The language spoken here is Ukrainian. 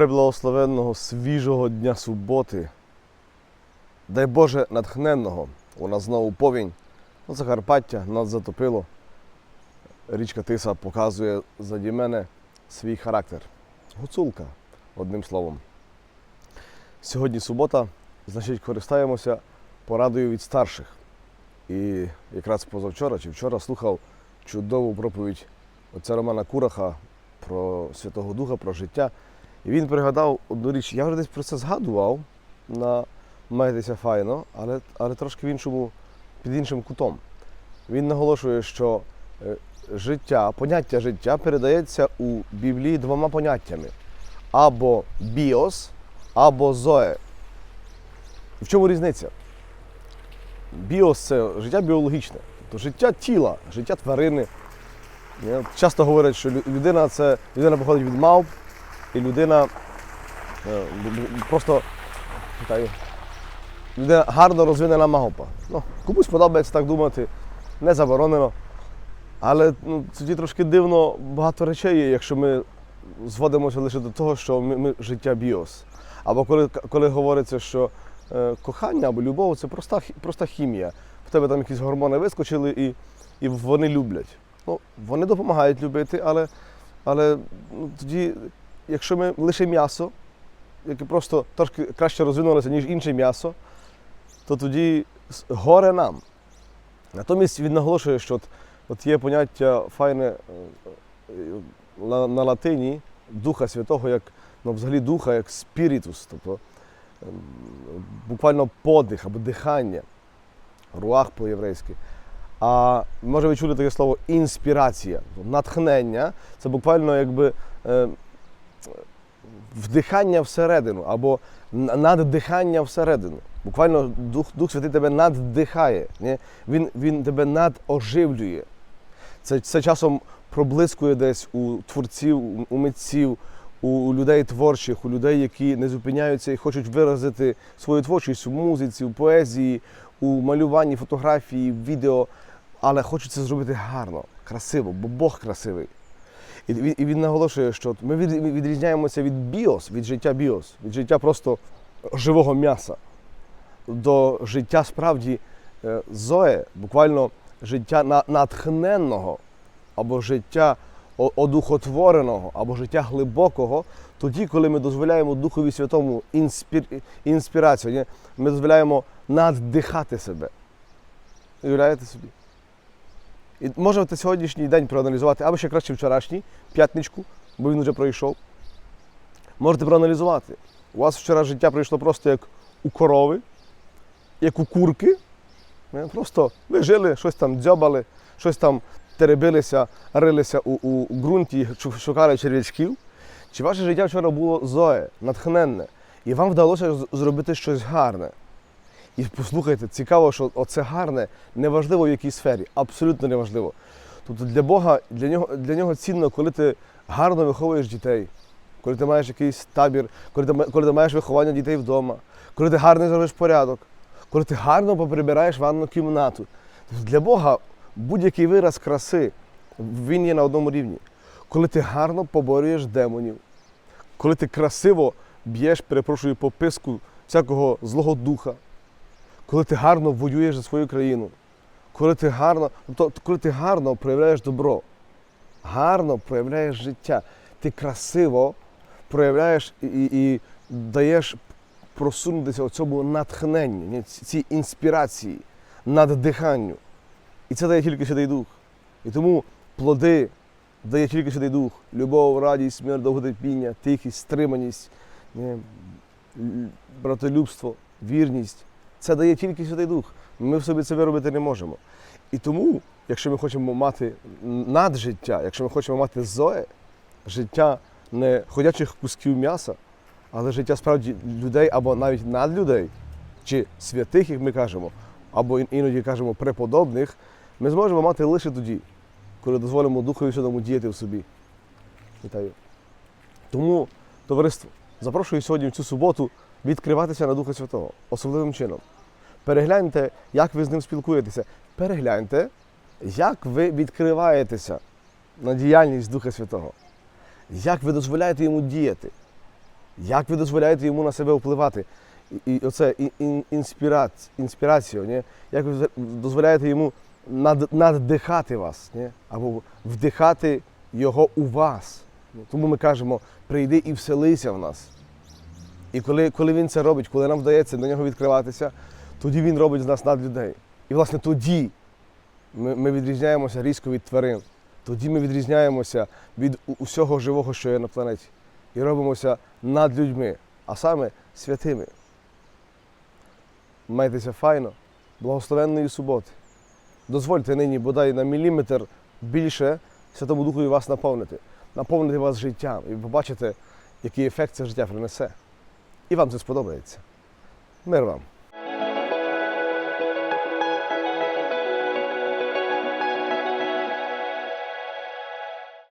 преблагословенного свіжого дня суботи. Дай Боже натхненного. У нас знову повінь. Ну, Закарпаття нас затопило. Річка Тиса показує заді мене свій характер. Гуцулка, одним словом. Сьогодні субота, значить, користаємося порадою від старших. І якраз позавчора чи вчора слухав чудову проповідь отця Романа Кураха про Святого Духа, про життя. І він пригадав одну річ. Я вже десь про це згадував на Майтеся файно, але, але трошки в іншому, під іншим кутом. Він наголошує, що е, життя, поняття життя передається у Біблії двома поняттями: або біос, або зоe. В чому різниця? Біос це життя біологічне, тобто життя тіла, життя тварини. Часто говорять, що людина це людина походить від мавп, і людина е, просто людина гарно розвинена мавпа. Ну, комусь подобається так думати, не заборонено. Але ну, тоді трошки дивно багато речей є, якщо ми зводимося лише до того, що ми, ми життя біос. Або коли, коли говориться, що е, кохання або любов це проста, проста хімія. В тебе там якісь гормони вискочили і, і вони люблять. Ну, вони допомагають любити, але, але ну, тоді, якщо ми лише м'ясо, яке просто трошки краще розвинулося, ніж інше м'ясо, то тоді горе нам. Натомість він наголошує, що от, от є поняття файне е, е, на, на латині Духа Святого, як ну, взагалі духа, як спірітус, тобто ем, буквально подих або дихання, руах по-єврейськи. А може ви чули таке слово інспірація, натхнення це буквально якби е, вдихання всередину або наддихання всередину. Буквально Дух, Дух Святий тебе наддихає, ні? Він, він тебе надоживлює. Це, це часом проблискує десь у творців, у- митців, у людей творчих, у людей, які не зупиняються і хочуть виразити свою творчість у музиці, у поезії, у малюванні, фотографії, відео, але хочуть це зробити гарно, красиво, бо Бог красивий. І він, і він наголошує, що ми від- відрізняємося від біос, від життя біос, від життя просто живого м'яса до життя справді е, зоe, буквально життя на- натхненного, або життя одухотвореного, або життя глибокого, тоді, коли ми дозволяємо Духові Святому інспір... інспірацію, ми дозволяємо наддихати себе. Уявляєте собі? І можете сьогоднішній день проаналізувати, або ще краще вчорашній, п'ятничку, бо він вже пройшов. Можете проаналізувати. У вас вчора життя пройшло просто як у корови, як у курки. Е, Просто ви жили, щось там дзьобали, щось там теребилися, рилися у, у ґрунті, шукали черв'ячків. Чи ваше життя вчора було зоє, натхненне, і вам вдалося зробити щось гарне? І послухайте, цікаво, що оце гарне неважливо в якій сфері, абсолютно неважливо. Тобто для Бога, для нього, для нього цінно, коли ти гарно виховуєш дітей, коли ти маєш якийсь табір, коли ти, коли ти маєш виховання дітей вдома, коли ти гарно зробиш порядок, коли ти гарно поприбираєш ванну кімнату. Тобто для Бога будь-який вираз краси, він є на одному рівні. Коли ти гарно поборюєш демонів, коли ти красиво б'єш, перепрошую, по писку всякого злого духа, коли ти гарно воюєш за свою країну, коли ти гарно, тобто, коли ти гарно проявляєш добро, гарно проявляєш життя, ти красиво проявляєш і, і, і даєш просунутися цьому натхненню, цій інспірації, наддиханню. І це дає тільки Святий Дух. І тому плоди дає тільки Святий Дух. Любов, радість, мир, довготерпіння, тихість, стриманість, ні, братолюбство, вірність. Це дає тільки Святий Дух. Ми в собі це виробити не можемо. І тому, якщо ми хочемо мати наджиття, якщо ми хочемо мати зоe, життя не ходячих кусків м'яса, але життя справді людей або навіть надлюдей, чи святих, як ми кажемо, або іноді кажемо преподобних, ми зможемо мати лише тоді, коли дозволимо Духові Святому діяти в собі. Вітаю. Тому, товариство, запрошую сьогодні в цю суботу відкриватися на Духа Святого особливим чином. Перегляньте, як ви з ним спілкуєтеся. Перегляньте, як ви відкриваєтеся на діяльність Духа Святого. Як ви дозволяєте йому діяти. Як ви дозволяєте йому на себе впливати? І, і оце ін- ін- інспірацію, ні? як ви дозволяєте йому над, наддихати вас, ні? або вдихати його у вас. Тому ми кажемо, прийди і вселися в нас. І коли, коли він це робить, коли нам вдається до нього відкриватися, тоді він робить з нас над людей. І власне тоді ми, ми відрізняємося різко від тварин. Тоді ми відрізняємося від усього живого, що є на планеті. І робимося над людьми, а саме святими. Майтеся файно, благословенної суботи. Дозвольте нині бодай на міліметр більше Святому Духові вас наповнити, наповнити вас життям. І побачите, який ефект це життя принесе. І вам це сподобається. Мир вам!